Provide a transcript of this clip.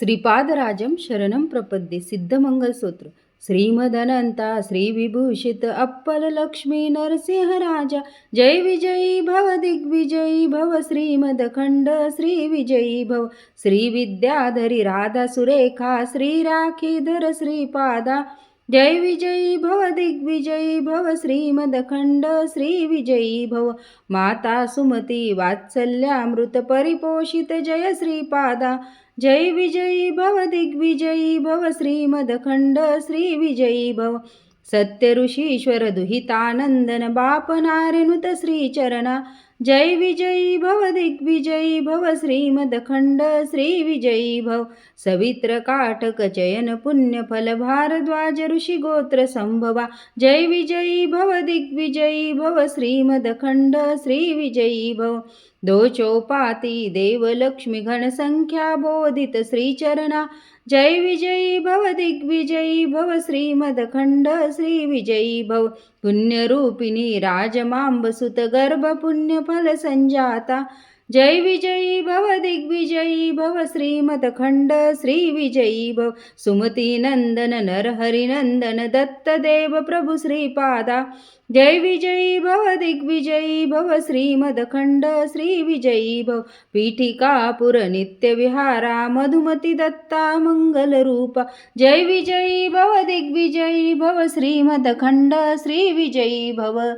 श्रीपादराजं शरणं प्रपद्ये सिद्धमंगलसूत्र. श्रीमदनन्ता श्रीविभूषित अप्पलक्ष्मी नरसिंहराजा. जय विजयी भव दिग्विजयी भव. श्रीमदखण्ड श्रीविजयी भव. श्रीविद्याधरि राधा सुरेखा श्रीराखीधर श्रीपादा. जय विजयी भव दिग्विजयी भव श्रीमदखंड श्रीविजयी भव. माता सुमती वात्सल्यामृत परिपोषित जय श्रीपादा. जय विजयी भव दिग्विजयी भव श्रीमदखंड श्रीविजयी भव. सत्य ऋषीश्वर दुहितानंदन बाप नारेनुत श्रीचरणा. जय विजयी भव दिग्विजयी भव श्रीमदखंड श्रीविजयी भव। सवित्र काटक चयन पुण्य फल भारद्वाज ऋषी गोत्र संभवा। जय विजयी भव दिग्विजयी भव श्रीमदखंड श्रीविजयी भव। दो चौपाती देवलक्ष्मी घनसंख्या बोधित श्रीचरणा. जय विजयी भव दिग्विजयी भव श्रीमदखंड श्रीविजयी भव. पुण्यरूपिणी राजमांबसुत गर्भ पुण्यफल संजाता जय विजयी भव दिग्विजयी भव श्रीमदखंड श्रीविजयी भव। सुमती नंदन नरहरिनंदन दत्तदेव प्रभु श्रीपादा। जय विजयी भव दिग्विजयी भव श्रीमदखंड श्रीविजयी भव। पीठिकापुर नित्यविहारा मधुमती दत्ता मंगलरूपा जय विजयी भव दिग्विजयी भव श्रीमदखंड श्रीविजयी भव।